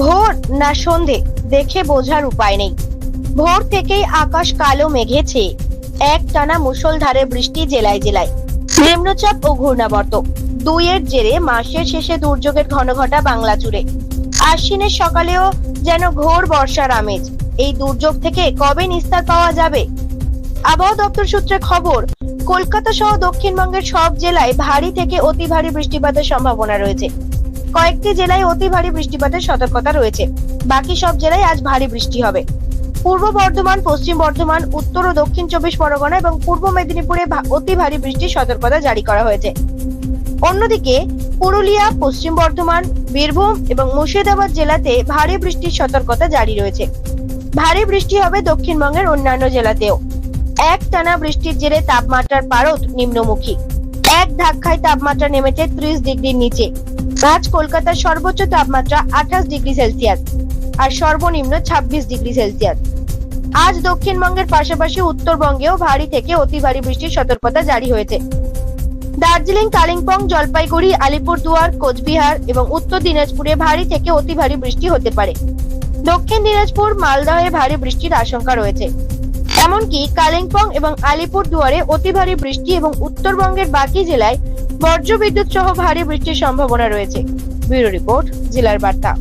ভোর না সন্ধে দেখে বোঝার উপায় নেই। ভোর থেকেই আকাশ কালো মেঘেছে এক টানা মুষলধারে বৃষ্টি জেলায় জেলায়। নিম্নচাপ ও ঘূর্ণাবর্ত, দুইয়ের জেরে মাসের শেষে দুর্যোগের ঘনঘটা বাংলা জুড়ে। আশ্বিনের সকালেও যেন ঘোর বর্ষার আমেজ, এই দুর্যোগ থেকে কবে নিস্তার পাওয়া যাবে? আবহাওয়া দপ্তর সূত্রে খবর, কলকাতা সহ দক্ষিণবঙ্গের সব জেলায় ভারী থেকে অতি ভারী বৃষ্টিপাতের সম্ভাবনা রয়েছে। কয়েকটি জেলায় অতি ভারী বৃষ্টিপাতের সতর্কতা রয়েছে। বাকি সব জেলায় আজ ভারী বৃষ্টি হবে। পূর্ব বর্ধমান, পশ্চিম বর্ধমান, উত্তর ও দক্ষিণ চব্বিশ পরগনা এবং পূর্ব মেদিনীপুরে অতি ভারী বৃষ্টির সতর্কতা জারি করা হয়েছে। অন্যদিকে, পুরুলিয়া, পশ্চিম বর্ধমান, বীরভূম এবং মুর্শিদাবাদ জেলাতে ভারী বৃষ্টির সতর্কতা জারি রয়েছে। ভারী বৃষ্টি হবে দক্ষিণবঙ্গের অন্যান্য জেলাতেও। এক টানা বৃষ্টির জেরে তাপমাত্রার পারদ নিম্নমুখী। এক ধাক্কায় তাপমাত্রা নেমেছে ত্রিশ ডিগ্রির নিচে। আজ কলকাতার সর্বোচ্চ তাপমাত্রা আঠাশ ডিগ্রি সেলসিয়াস আর সর্বনিম্ন ছাব্বিশ ডিগ্রি সেলসিয়াস। আজ দক্ষিণবঙ্গের পাশাপাশি উত্তরবঙ্গেও ভারী থেকে অতি ভারী বৃষ্টির সতর্কতা জারি হয়েছে। দার্জিলিং, কালিম্পং, জলপাইগুড়ি, আলিপুরদুয়ার, কোচবিহার এবং উত্তর দিনাজপুরে ভারী থেকে অতি ভারী বৃষ্টি হতে পারে। দক্ষিণ দিনাজপুর, মালদহে ভারী বৃষ্টির আশঙ্কা রয়েছে। এমনকি কালিম্পং এবং আলিপুর দুয়ারে অতি ভারী বৃষ্টি এবং উত্তরবঙ্গের বাকি জেলায় বজ্রবিদ্যুৎ সহ ভারী বৃষ্টির সম্ভাবনা রয়েছে। ব্যুরো রিপোর্ট, জেলার বার্তা।